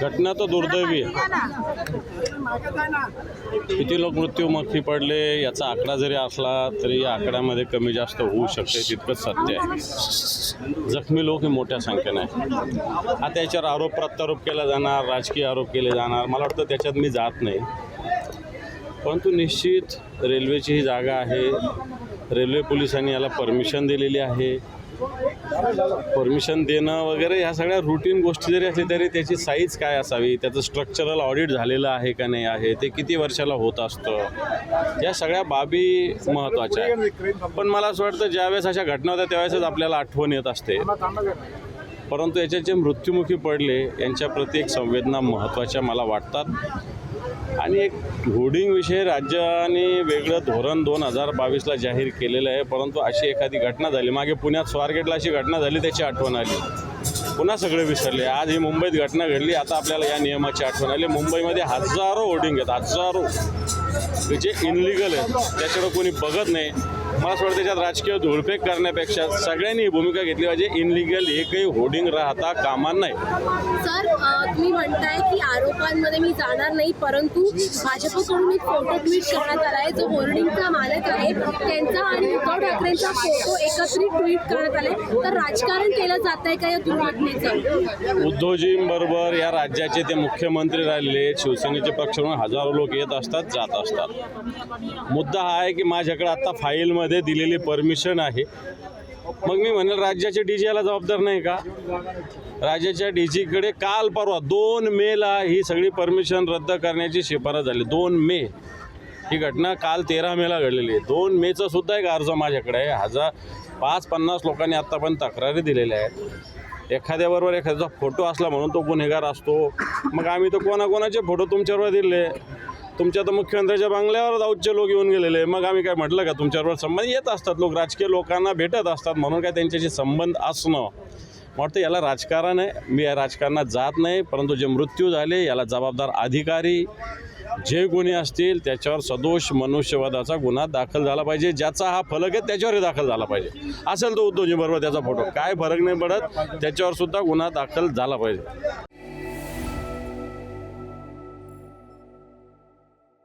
घटना तर दुर्दैवी आहे. किती लोक मृत्यूमुखी पडले याचा आकडा जरी असला तरी या आकड्यामध्ये कमी जास्त होऊ शकते तितकंच सत्य आहे. जखमी लोक हे मोठ्या संख्येने आहे आता याच्यावर आरोप प्रत्यारोप केला जाणार राजकीय आरोप केले जाणार. मला वाटतं त्याच्यात मी जात नाही. परंतु निश्चित रेल्वेची ही जागा आहे. रेल्वे पोलिसांनी याला परमिशन दिलेली आहे. परमिशन देणं वगैरे ह्या सगळ्या रुटीन गोष्टी जरी असली तरी त्याची साईज काय असावी? त्याचं स्ट्रक्चरल ऑडिट झालेलं आहे का नाही आहे? ते किती वर्षाला होत असतं? या सगळ्या बाबी महत्त्वाच्या आहेत. पण मला असं वाटतं ज्यावेळेस अशा घटना होत्या त्यावेळेसच आपल्याला आठवण येत असते. परंतु याच्यात जे मृत्युमुखी पडले यांच्याप्रती एक संवेदना महत्त्वाच्या मला वाटतात. आणि एक होर्डिंगविषयी राज्याने वेगळं धोरण दोन हजार बावीसला जाहीर केलेलं आहे परंतु अशी एखादी घटना झाली. मागे पुण्यात स्वारगेटला अशी घटना झाली त्याची आठवण आली. पुन्हा सगळे विसरले. आज ही मुंबईत घटना घडली आता आपल्याला या नियमाची आठवण आली. मुंबईमध्ये हजारो होर्डिंग आहेत हजारो. जे इनलिगल आहेत त्याच्याकडे कोणी बघत नाही. मला असं वाटतं त्याच्यात राजकीय धुळफेक करण्यापेक्षा सगळ्यांनी ही भूमिका घेतली पाहिजे. इनलिगल एकही होर्डिंग राहता कामा नाही सर तुम्ही म्हणताय की आरोपांमध्ये मी जाणार नाही परंतु भाजपकडून एक फोटो ट्विट करण्यात आला आहे. जो होर्डिंगचा मालक आहे त्यांचा आणि उद्धव ठाकरेंचा फोटो एकत्रित ट्विट करण्यात आलाय. तर राजकारण केलं जात आहे का या दुर्घटनेचं? उद्धवजींबरोबर या राज्याचे ते मुख्यमंत्री राहिलेले शिवसेनेचे पक्ष म्हणून हजारो लोक येत असतात जात असतात. मुद्दा हा आहे की माझ्याकडे आता फाईलमध्ये दिलेली परमिशन आहे. मग मी म्हणेल राज्याच्या डी याला जबाबदार नाही का? राज्याच्या डी जीकडे काल परवा दोन मेला ही सगळी परमिशन रद्द करण्याची शिफारस झाली. दोन मे. ही घटना काल तेरा मेला घडलेली आहे. दोन मेचा सुद्धा एक अर्ज माझ्याकडे आहे. हजार पाच पन्नास लोकांनी आत्तापर्यंत तक्रारी दिलेल्या आहेत. एखाद्याबरोबर एखाद्याचा फोटो असला म्हणून तो गुन्हेगार असतो. मग आम्ही तर कोणाकोणाचे फोटो तुमच्याबरोबर दिले? तुमच्या तर मुख्यमंत्र्याच्या बंगल्यावर दाऊदचे लोक येऊन गेलेले मग आम्ही काय म्हटलं का तुमच्याबरोबर संबंध येत असतात. लोक राजकीय लोकांना भेटत असतात. म्हणून काय त्यांच्याशी संबंध असणं. वाटतं याला राजकारण आहे. मी या राजकारणात जात नाही. परंतु जे मृत्यू झाले याला जबाबदार अधिकारी जे गुन्हे असतील त्याच्यावर सदोष मनुष्यवादाचा गुन्हा दाखल झाला पाहिजे. ज्याचा हा फलक आहे त्याच्यावरही दाखल झाला पाहिजे. असेल तो उद्धवजीबरोबर त्याचा फोटो काय फरक नाही पडत. त्याच्यावर सुद्धा गुन्हा दाखल झाला पाहिजे.